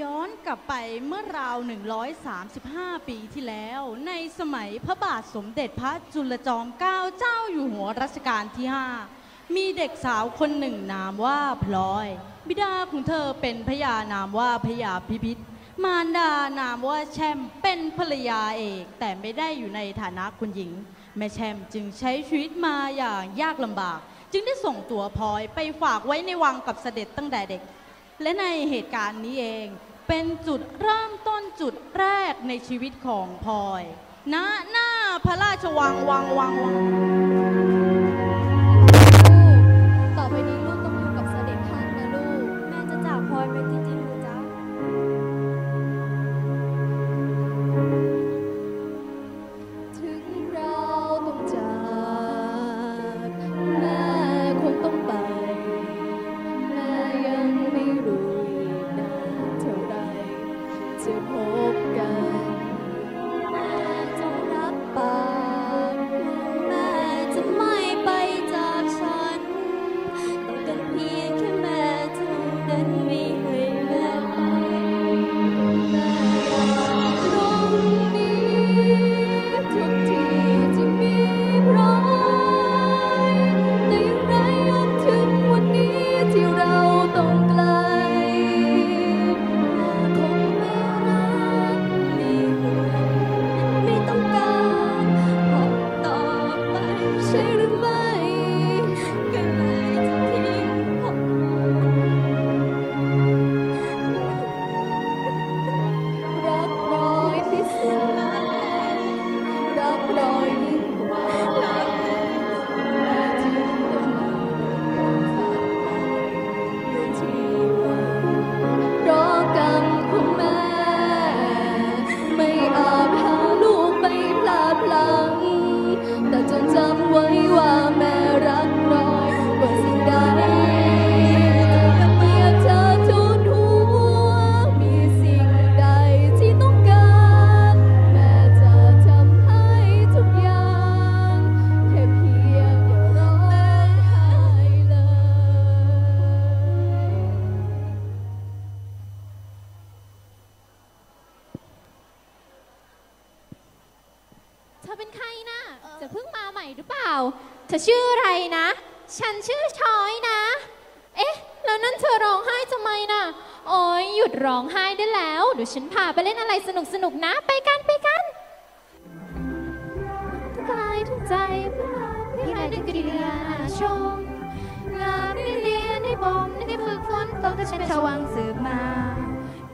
ย้อนกลับไปเมื่อราว 135 ปีที่แล้ว ในสมัยพระบาทสมเด็จพระจุลจอมเกล้าเจ้าอยู่หัวรัชกาลที่ 5 มีเด็กสาวคนหนึ่งนามว่าพลอย บิดาของเธอเป็นพญานามว่าพญาพิพิธมารดานามว่าแชมเป็นภรรยาเอก แต่ไม่ได้อยู่ในฐานะคุณหญิง แม่แชมจึงใช้ชีวิตมาอย่างยากลำบาก จึงได้ส่งตัวพลอยไปฝากไว้ในวังกับเสด็จตั้งแต่เด็ก และในเหตุการณ์นี้เอง เป็นจุดเริ่มต้นจุดแรกในชีวิตของพลอยณหน้าพระราชวังวังวังวัง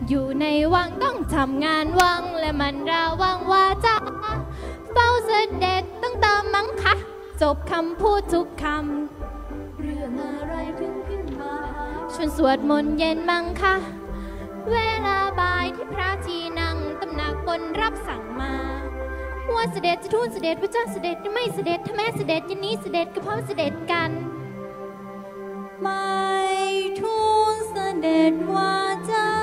อยู่ในวังต้องทำงานวังและมันระวังว่าจะเฝ้าเสด็จต้องตามมั้งคะ จบคำพูดทุกคำ เรื่องอะไรถึงขึ้นมาชวนสวดมนต์เย็นมั้งคะ เวลาบ่ายที่พระทีนั่งตำหนักบนรับสั่งมาว่าเสด็จจะทูลเสด็จพระเจ้าเสด็จไม่เสด็จถ้าแม่เสด็จยันนี้เสด็จก็เพราะเสด็จกันไม่ทูลเสด็จว่าจะ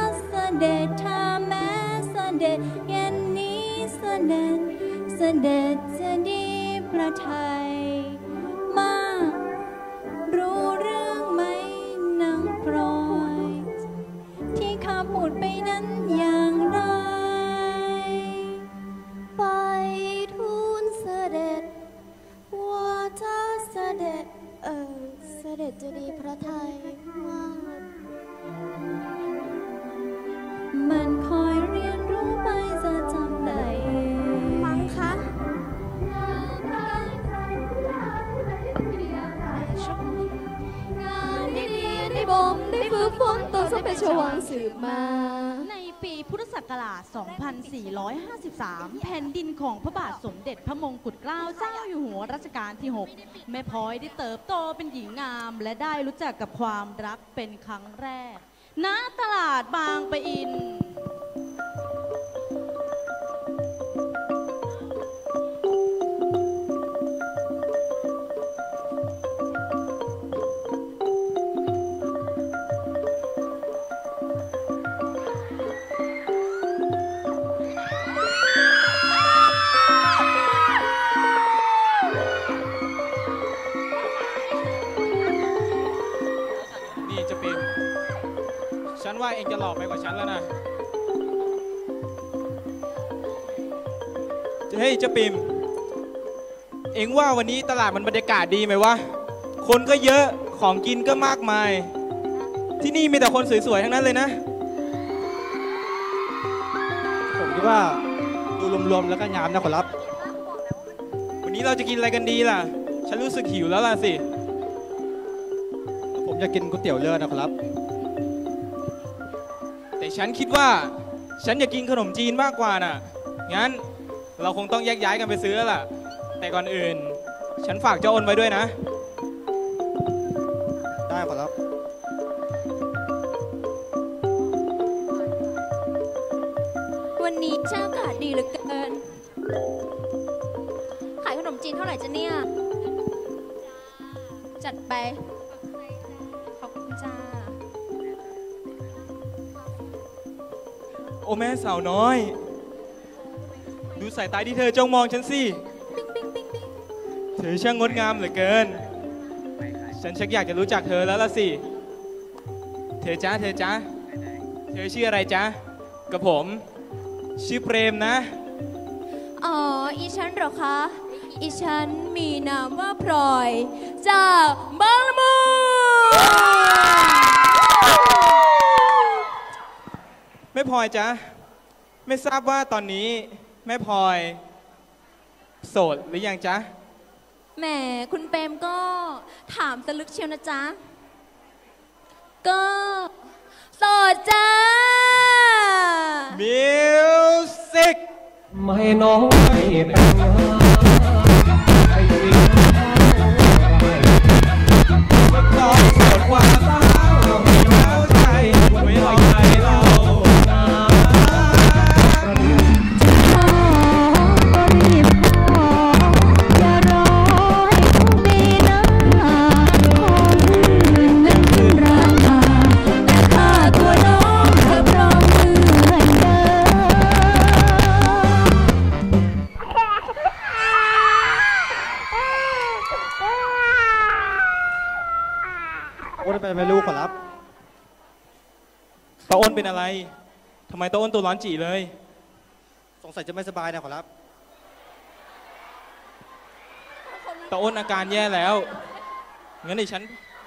ด็จถ้าแม้เสด็จเย็นนี้เสด็จเสด็จจะดีประทัยมากรู้เรื่องไหมนางพลอย ที่ข้าพูดไปนั้น สืบมา ในปีพุทธศักราช 2453 แผ่นดินของพระบาทสมเด็จพระมงกุฎเกล้าเจ้าอยู่หัวรัชกาลที่ 6 แม่พลอยได้เติบโตเป็นหญิงงาม และได้รู้จักกับความรักเป็นครั้งแรก ณ ตลาดบางปะอินนี่จะเป็น เจ้าปิมเองว่าวันนี้ตลาดมันบรรยากาศดีไหมวะ คนก็เยอะของกินก็มากมาย ที่นี่มีแต่คนสวยๆทั้งนั้นเลยนะ ผมคิดว่าดูรวมๆแล้วก็งามนะขอรับ วันนี้เราจะกินอะไรกันดีล่ะ ฉันรู้สึกหิวแล้วล่ะสิ ผมจะกินก๋วยเตี๋ยวเรือนะขอรับ แต่ฉันคิดว่า ฉันอยากกินขนมจีนมากกว่าน่ะ งั้น เราคงต้องแยกย้ายกันไปซื้อแล้วล่ะ แต่ก่อนอื่น ฉันฝากเจ้าอ้นไว้ด้วยนะ ได้ขอรับ วันนี้ช่างอากาศดีเหลือเกิน ขายขนมจีนเท่าไหร่จ๊ะเนี่ย จัดไป ขอบคุณจ้า โอ้แม่สาวน้อย ดูสายตาที่เธอจ้องมองฉันสิเธอช่างงดงามเหลือเกิน ฉันชักอยากจะรู้จักเธอแล้วล่ะสิ เธอจ้าเธอจ้าเธอชื่ออะไรจ้ากับผม ชื่อเปรมนะ อ๋อ อีฉันเหรอคะ อีฉันมีนามว่าพลอย จากบางละมุงแม่พลอยจ๊ะไม่ทราบว่าตอนนี้ แม่พลอย โสดหรือยังจ๊ะ แหมคุณเปรมก็ถามสลึกเชียวนะจ๊ะ ก็โสดจ้า มิวสิกไม่น้องไม่แต่งงาน ทำไมตาอ้นตัวร้อนจีเลย สงสัยจะไม่สบายนะขอรับตาอ้นอาการแย่แล้ว งั้นเดี๋ยวฉัน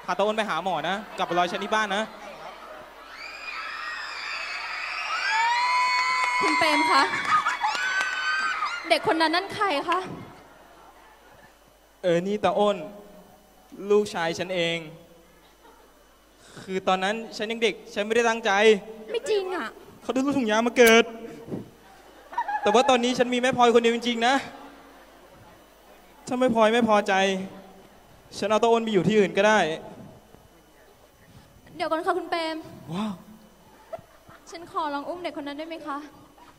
พาตาอ้นไปหาหมอนะ กลับไปรอฉันที่บ้านนะ คุณเปรมคะ เด็กคนนั้นนั่นใครคะ เออ นี่ตาอ้น ลูกชายฉันเอง คือตอนนั้นฉันยังเด็ก ฉันไม่ได้ตั้งใจไม่ จริงอะเขาได้ลูกถุงยางมาเกิด แต่ว่าตอนนี้ฉันมีแม่พลอยคนเดียวจริงๆนะ ถ้าแม่พลอยไม่พอใจ ฉันเอาตาอ้นไปอยู่ที่อื่นก็ได้ เดี๋ยวก่อนค่ะคุณเปรมว้าวฉันขอลองอุ้มเด็กคนนั้นได้ไหมคะ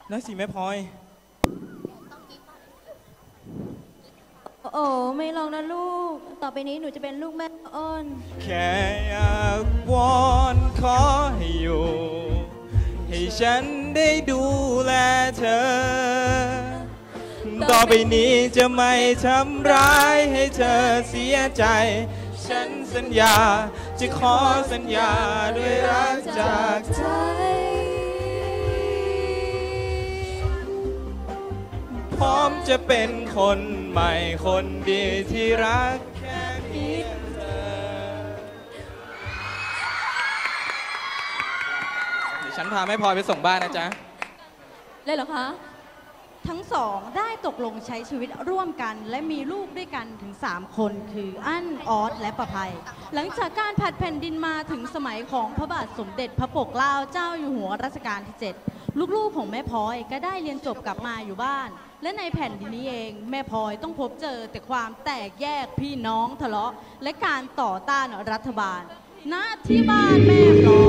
ได้สิแม่พลอย โอ้ไม่ลองนะลูก ต่อไปนี้หนูจะเป็นลูกแม่อ้นแค่อยากวอนขอให้อยู่ ให้ฉันได้ดูแลเธอ ต่อไปนี้จะไม่ทำร้ายให้เธอเสียใจ ฉันสัญญาจะขอสัญญาด้วยรักจากเธอพร้อมจะเป็นคนใหม่คนดีที่รัก ฉันพาแม่พลอยไปส่งบ้านนะจ๊ะ เลยเหรอคะ ทั้งสองได้ตกลงใช้ชีวิตร่วมกัน และมีลูกด้วยกันถึง 3 คนคืออั้นออสและประภัย หลังจากการผัดแผ่นดินมาถึงสมัยของพระบาทสมเด็จพระปกเกล้าเจ้าอยู่หัวรัชกาลที่ 7 ลูกๆของแม่พลอยก็ได้เรียนจบกลับมาอยู่บ้าน และในแผ่นดินนี้เองแม่พลอยต้องพบเจอแต่ความแตกแยกพี่น้องทะเลาะ และการต่อต้านรัฐบาลณที่บ้านแม่พลอย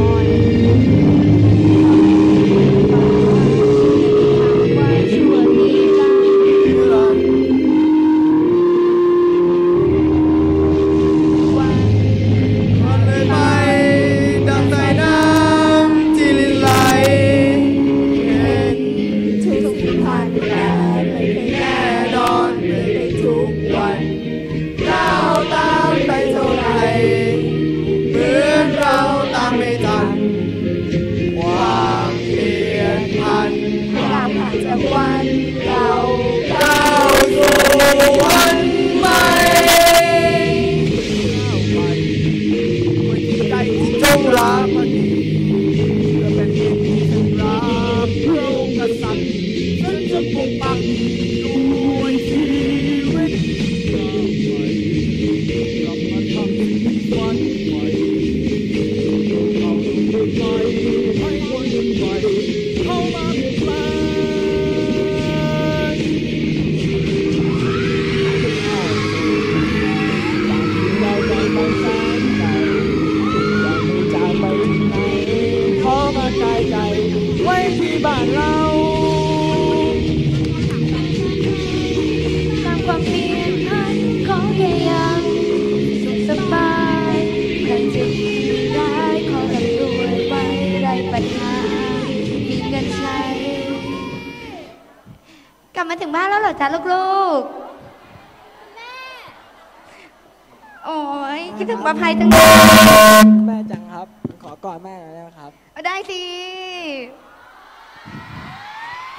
ยคิดถึงประภัยจังเลยแม่จังครับ ขอกอดแม่หน่อยได้ไหมครับเอาได้สิ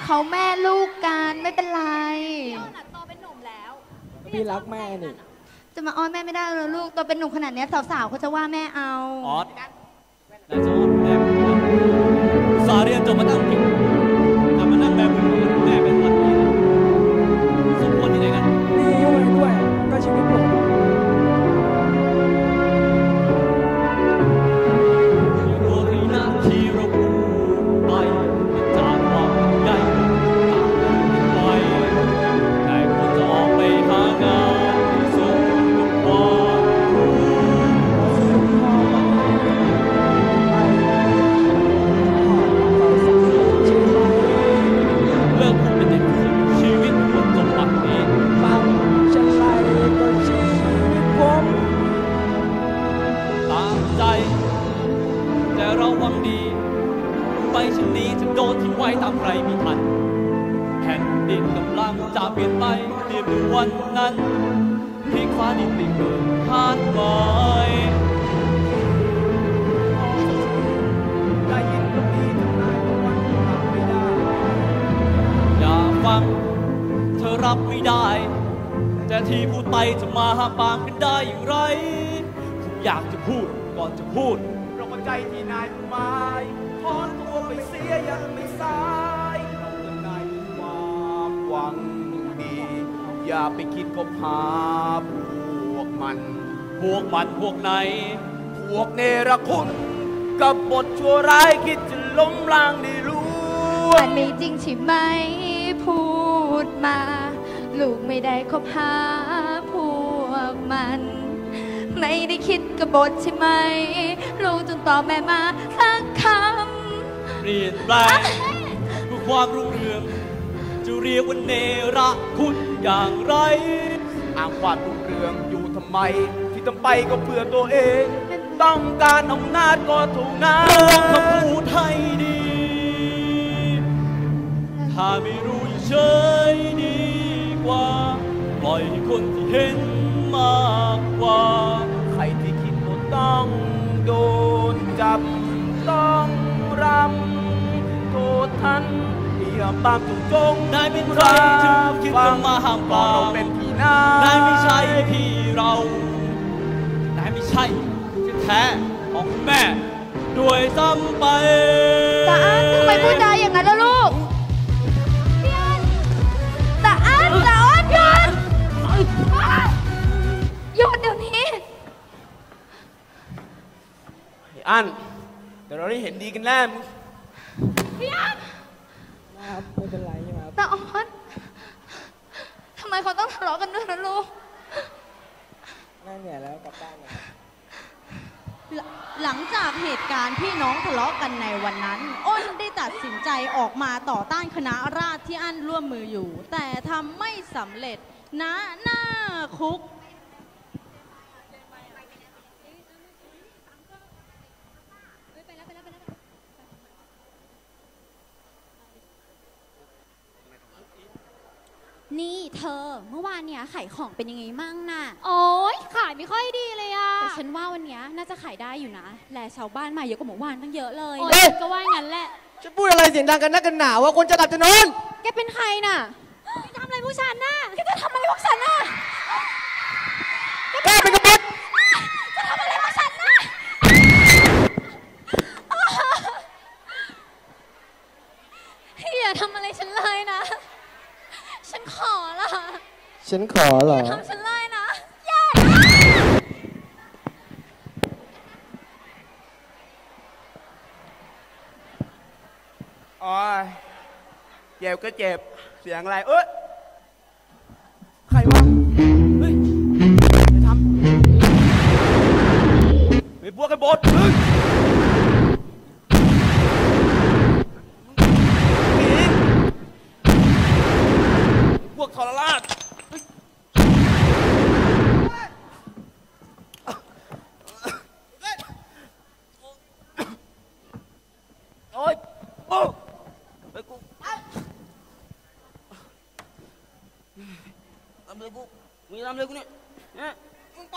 เขาแม่ลูกกันไม่เป็นไรพี่รักแม่นี่จะมาอ้อนแม่ไม่ได้เลยลูกตัวเป็นหนุ่มขนาดเนี้ยสาวๆเขาจะว่าแม่เอา ออสนายจะออสแม่เป็นคนสาเรียนจบมาตั้งกี่ ใจ แต่เราหวังดีไปเช่นนี้จะโดนทิ้งไว้ตามใครไมีทัน แผ่นดินกำลังจะเปลี่ยนไปเตรียมดูวันนั้นพลิกฟ้าดินได้เกิดคาดหมายได้ยินก็ดีทำไมวันรับไม่ได้อย่าฟัง เธอรับไม่ได้ แต่ที่พูดไปจะมาห้ามปามกันได้อย่างไร ผมอยากจะพูด ก่อนจะพูดเราก็ใจที่นายหมายถอนตัวไปเสียยังไม่สายเราจะนายมีความหวังดี อย่าไปคิดคบหาพวกมัน พวกมันพวกไหน พวกเนรคุณ กับบทชั่วร้ายคิดจะล้มล้างได้รู้มันไม่จริงใช่ไหมพูดมา ลูกไม่ได้คบหาพวกมัน ไม่ได้คิดกบฏใช่ไหมลูกจนตอบแม่มาสักคเปลี่ยนแปลงเพื่อความรุ่งเรือง จะเรียกว่าเนรคุณอย่างไรอ้างความรุ่งเรืองอยู่ทำไม ที่ต้องไปก็เพื่อตัวเอง ต้องการอำนาจก็เท่านั้ระวังคำพูดให้ดี ถ้าไม่รู้เฉยดีกว่า ปล่อยให้คนที่เห็นมากกว่า ต้องโดนจับ ต้องรำโทษทันอย่าปามจุจงนายเป็นใครถึงคิดจะมาห้ามปรามเราเป็นพี่น้านายไม่ใช่พี่เรา นายไม่ใช่ที่แท้ของแม่ ด้วยซ้ำไปำตาอันทำไมพูดจา ไอ้อันเดี๋ยวเราได้เห็นดีกันแน่มึงพี่อันครับไม่เป็นไรใช่ไหมครับตาออนทำไมเขาต้องทะเลาะกันด้วยนะลูกน่าเหนื่อยแล้วกลับบ้านเลยหลังหลังจากเหตุการณ์พี่น้องทะเลาะกันในวันนั้น อ้นได้ตัดสินใจออกมาต่อต้านคณะราษฎรที่อั้นร่วมมืออยู่ แต่ทำไม่สำเร็จณหน้าคุก นี่เธอเมื่อวานเนี่ยขายของเป็นยังไงมั่งน่ะโอ๊ยขายไม่ค่อยดีเลยอะแต่ฉันว่าวันเนี้ยน่าจะขายได้อยู่นะแลชาวบ้านมาเยอะกว่าเมื่อวานตั้งเยอะเลย โอ๊นะยก็ว่างั้นแหละ จะพูดอะไรเสียงดังกันนักกันหนาว่าคนจะหลับจะนอน แกเป็นใครน่ะทำอะไรพวกฉันน่ะแกจะทำอะไรพวกฉันน่ะแกเป็นกบฏจะทำอะไรพวกฉันน่ะอย่าทำอะไรฉันเลยนะฉั นขอละฉันขอเหรอ ทำฉันเลยนะเย้โอ้ยเจ็บก็เจ็บ เสียงอะไร เอ้ย ไปกูไปทำเลยกูมึงจะทำเลยกูเนี่ยเนี่ยมึงไป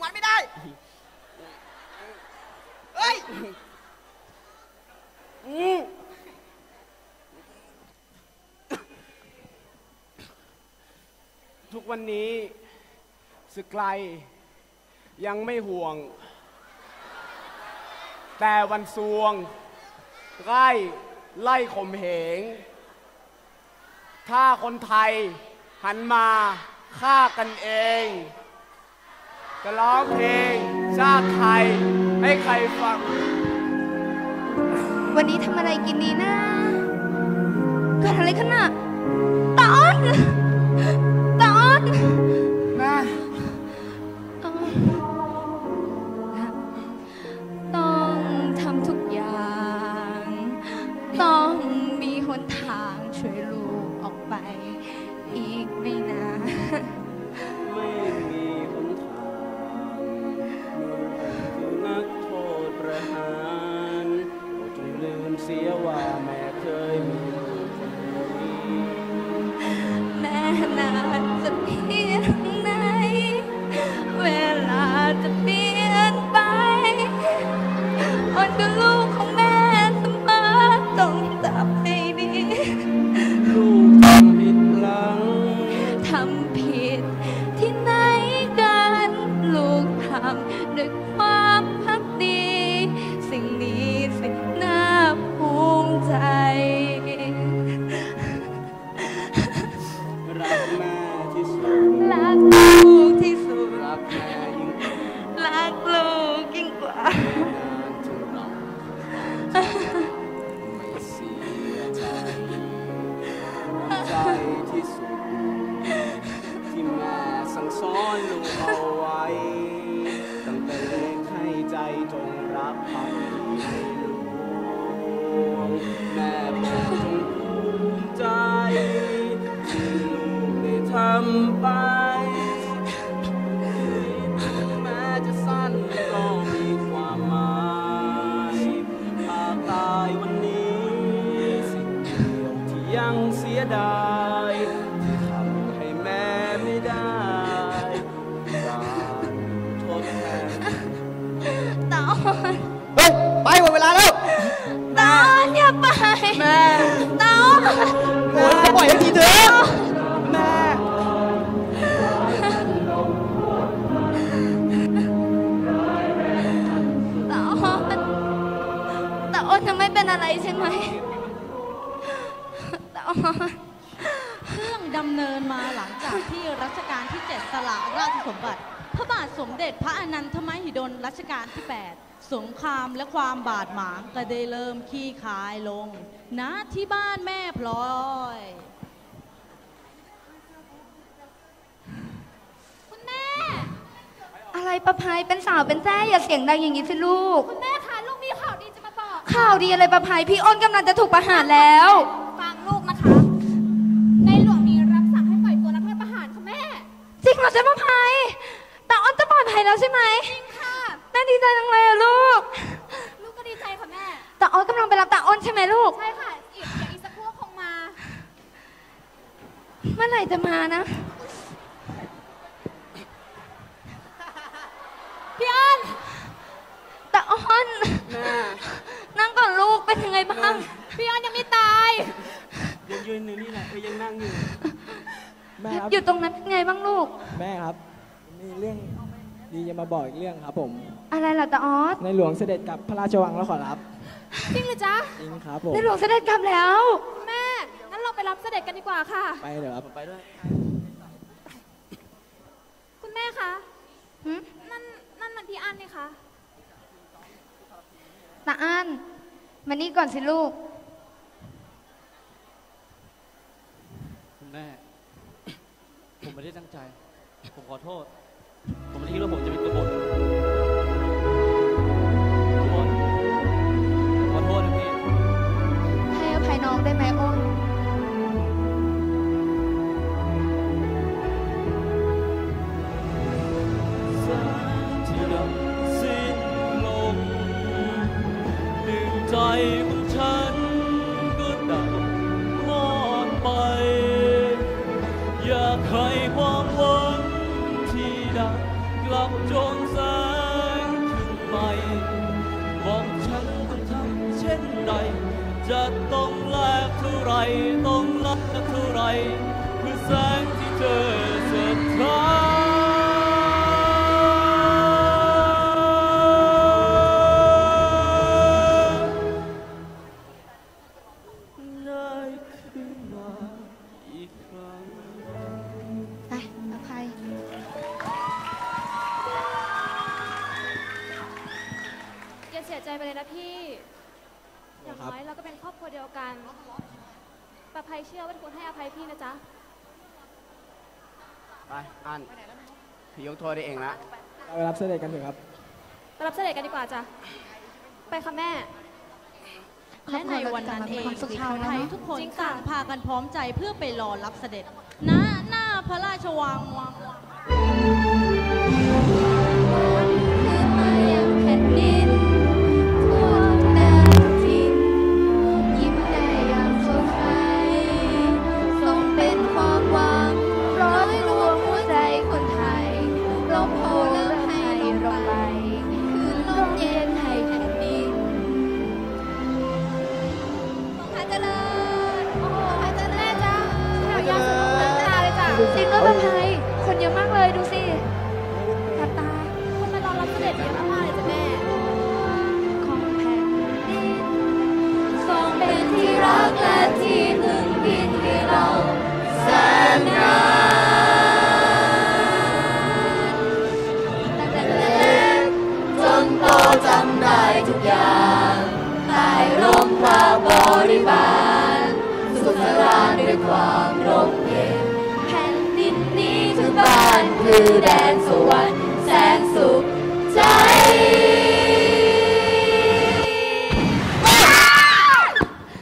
มันไม่ได้ เฮ้ยอืมทุกวันนี้สึกไกล ยังไม่ห่วง แต่วันซวงใกล้ ไล่ข่มเหง ถ้าคนไทยหันมาฆ่ากันเอง จะร้องเพลงชาติไทยให้ใครฟัง วันนี้ทำอะไรกินดีนะเกิดอะไรขึ้นน่ะตาอ้อน ทำเนินมาหลังจากที่รัชกาลที่ 7 สละราชสมบัติ พระบาทสมเด็จพระอนันทมหิดลรัชกาลที่ 8 สงครามและความบาดหมางก็ได้เริ่มขี้คายลงณที่บ้านแม่พลอยคุณแม่ อะไรประภัยเป็นสาวเป็นแท้อย่าเสียงดังอย่างนี้สิลูก คุณแม่คะลูกมีข่าวดีจะมาบอก ข่าวดีอะไรประภัยพี่อ้นกำลังจะถูกประหารแล้ว จริงเหรอจ๊ะประภัยตาอ้นจะปลอดภัยแล้วใช่ไหมจริงค่ะแม่ดีใจจังเลยอะลูก ลูกก็ดีใจค่ะแม่ตาอ้นกำลังไปรับตาอ้นใช่ไหมลูก ใช่ค่ะอีกเดี๋ยวอีกสักครู่คงมา เมื่อไหร่จะมานะ พี่อ้นตาอ้นแม่นั่งก่อนลูกเป็นยังไงบ้าง พี่อ้อนยังไม่ตายเดี๋ยวยังยืนอยู่นี่แหละเอ้ยยังนั่งอยู่ แม่ครับอยู่ตรงนั้นเป็นไงบ้างลูก แม่ครับ มีเรื่องดีจะมาบอกอีกเรื่องครับผม อะไรล่ะตาออสในหลวงเสด็จกลับพระราชวังแล้วขอรับจริงเหรือจ๊ะ จริงครับผมในหลวงเสด็จกลับแล้ว แม่ งั้นเราไปรับเสด็จกันดีกว่าค่ะ ไปเดี๋ยวครับไปด้วย คุณแม่คะหึนั่นนั่นมันพี่อันนี่คะ ตาอันมานี่ก่อนสิลูก คุณแม่ ผมไม่ได้ตั้งใจ ผมขอโทษ ผมไม่ได้คิดว่าผมจะเป็นกบฏทุกคนขอโทษนะพี่ให้อภัยน้องได้ไหม ราไปรับเสด็จกันเถอะครับ ไปรับเสด็จกันดีกว่าจ้ะ ไปค่ะแม่ และในวันนั้นเองความสุขชาวไทยทุกคนจริงค่ะต่างพากันพร้อมใจเพื่อไปรอรับเสด็จณหน้าพระราชวังานคือแดนสวรรค์แสนสุขใจ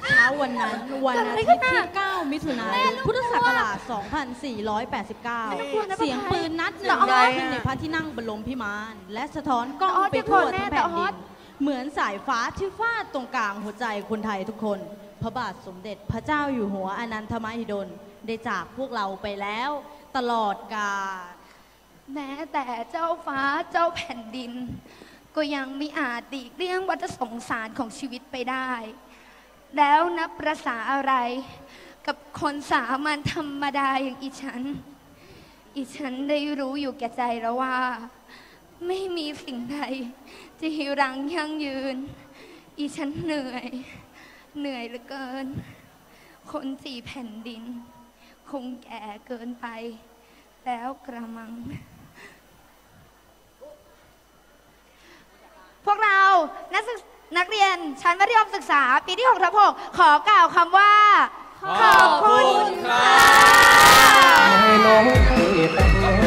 เช้าวันนั้นวันอาทิตย์ที่ 9 มิถุนายน พุทธศักราช 2489 เสียงปืนนัดหนึ่งดังขึ้นในพระที่นั่งบรมพิมานและสะท้อนกล้องไปทั่วทั้งแผ่นดิน เหมือนสายฟ้าที่ฟาดตรงกลางหัวใจคนไทยทุกคน พระบาทสมเด็จพระเจ้าอยู่หัวอนันทมหิดลได้จากพวกเราไปแล้ว ตลอดกาลแม้แต่เจ้าฟ้าเจ้าแผ่นดิน ก็ยังไม่อาจดีกเลี่ยงวัฏสงสารของชีวิตไปได้ แล้วนับประษาอะไร กับคนสามัญธรรมดาอย่างอีฉัน อีฉันได้รู้อยู่แก่ใจแล้วว่า ไม่มีสิ่งใดจะฮิรังยั่งยืน อีฉันเหนื่อย เหนื่อยเหลือเกิน คนสี่แผ่นดิน คงแก่เกินไป แล้วกระมัง พวกเรานักศึกนักเรียนชั้นมัธยมศึกษา ปีที่6ทับ6ขอกล่าวคำว่า ขอบคุณค่ะ